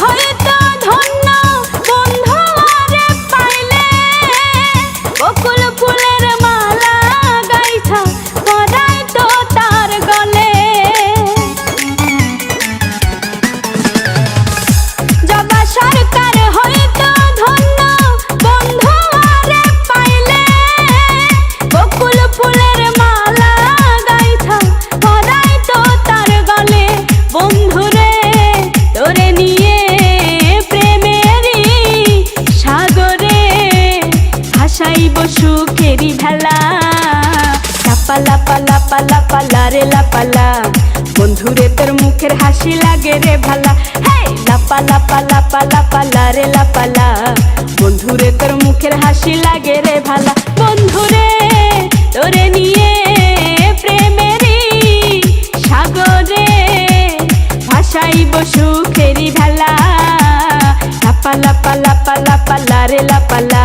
haydi সুখেরি ভেলা লাপা লাপা লাপা লাপা, লারে লাপালা বন্ধুরে, তোর মুখের হাসি লাগে রে ভালা। হেই, লাপা লাপা লাপা লাপা, লারে লাপালা বন্ধুরে, তোর মুখের হাসি লাগে রে ভালা। বন্ধুরে, তোরে নিয়ে প্রেমেরই সাগরে ভাসাইব সুখেরি ভেলা লাপা লাপা লাপা লাপা, লারে লাপালা